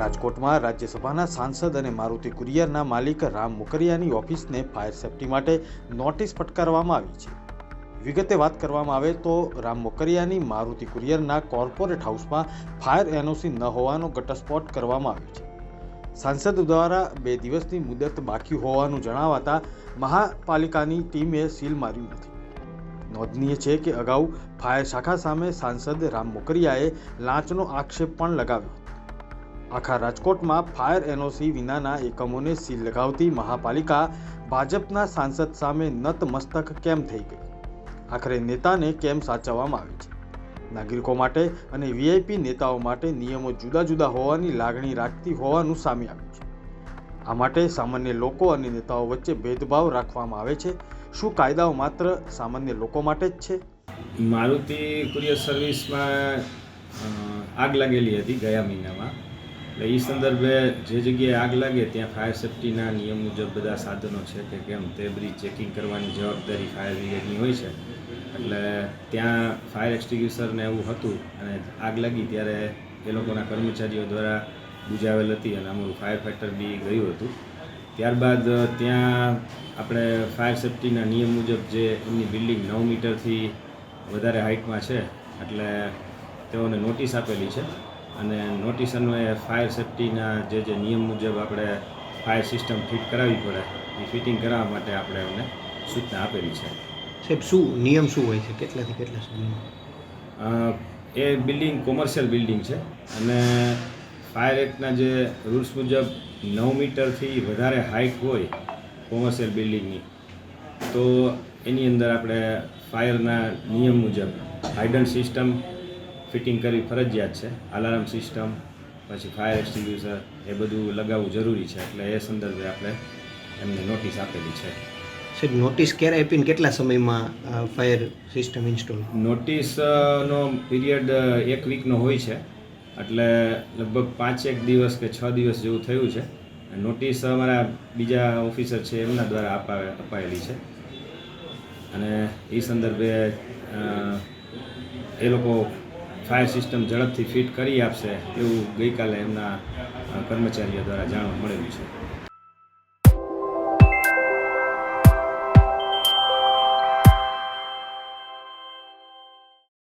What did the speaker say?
રાજકોટમાં રાજ્યસભાના સાંસદ અને મારુતિ કુરિયરના માલિક રામ મુકરિયાની ઓફિસને ફાયર સેફટી માટે નોટિસ ફટકારવામાં આવી છે. વિગતે વાત કરવામાં આવે તો રામ મોકરિયાની મારુતિ કુરિયરના કોર્પોરેટ હાઉસમાં ફાયર એનઓસી ન હોવાનો ઘટસ્ફોટ કરવામાં આવ્યો છે. સાંસદ દ્વારા બે દિવસની મુદત બાકી હોવાનું જણાવાતા મહાપાલિકાની ટીમે સીલ માર્યું નથી. નોંધનીય છે કે અગાઉ ફાયર શાખા સામે સાંસદ રામ મોકરિયાએ લાંચનો આક્ષેપ પણ લગાવ્યો આખા રાજકોટમાં ફાયર એનઓસી વિનાના એકમોને સીલ લગાવતી મહાપાલિકા ભાજપના સાંસદ સામે નતમસ્તક કેમ થઈ ગઈ? આખરે નેતાને કેમ સાચવવામાં આવે છે? નાગરિકો માટે અને વીઆઈપી નેતાઓ માટે નિયમો જુદા જુદા હોવાની લાગણી રાખતી હોવાનું સામે આવ્યું છે. આ માટે સામાન્ય લોકો અને નેતાઓ વચ્ચે ભેદભાવ રાખવામાં આવે છે. શું કાયદાઓ માત્ર સામાન્ય લોકો માટે જ છે? મારુતિ કુરિયર સર્વિસમાં આગ લાગેલી હતી ગયા મહિનામાં. એટલે એ સંદર્ભે જે જગ્યાએ આગ લાગે ત્યાં ફાયર સેફ્ટીના નિયમ મુજબ બધા સાધનો છે કે કેમ તે બધી ચેકિંગ કરવાની જવાબદારી ફાયર બ્રિગેડની હોય છે. એટલે ત્યાં ફાયર એક્સટિંગ્યુશરને એવું હતું અને આગ લાગી ત્યારે એ લોકોના કર્મચારીઓ દ્વારા બુજાવેલ હતી અને અમારું ફાયર ફાઇટર બી ગયું હતું. ત્યારબાદ ત્યાં આપણે ફાયર સેફ્ટીના નિયમ મુજબ જે એમની બિલ્ડિંગ નવ મીટરથી વધારે હાઇટમાં છે એટલે તેઓને નોટિસ આપેલી છે. અને નોટિસ અન્વયે ફાયર સેફ્ટીના જે જે નિયમ મુજબ આપણે ફાયર સિસ્ટમ ફિટ કરાવવી પડે એ ફિટિંગ કરાવવા માટે આપણે એમને સૂચના આપેલી છે. સાહેબ શું નિયમ શું હોય છે? કેટલાથી કેટલા સુધીનો? એ બિલ્ડિંગ કોમર્શિયલ બિલ્ડિંગ છે અને ફાયર એક્ટના જે રૂલ્સ મુજબ નવ મીટરથી વધારે હાઇટ હોય કોમર્શિયલ બિલ્ડિંગની તો એની અંદર આપણે ફાયરના નિયમ મુજબ હાઇડન સિસ્ટમ ફિટિંગ કરવી ફરજિયાત છે. અલાર્મ સિસ્ટમ પછી ફાયર એક્સટિંગ્યુશર એ બધું લગાવવું જરૂરી છે. એટલે એ સંદર્ભે આપણે એમને નોટિસ આપેલી છે. સાહેબ નોટિસ ક્યારે આપીને કેટલા સમયમાં ફાયર સિસ્ટમ ઇન્સ્ટોલ નોટિસનો પીરિયડ એક વીકનો હોય છે. એટલે લગભગ પાંચેક દિવસ કે છ દિવસ જેવું થયું છે. નોટિસ અમારા બીજા ઓફિસર છે એમના દ્વારા અપાવે અપાયેલી છે. અને એ સંદર્ભે એ લોકો ફાયર સિસ્ટમ ઝડપથી ફિટ કરી આપશે એવું ગઈકાલે એમના કર્મચારીઓ દ્વારા જાણવા મળેલું છે.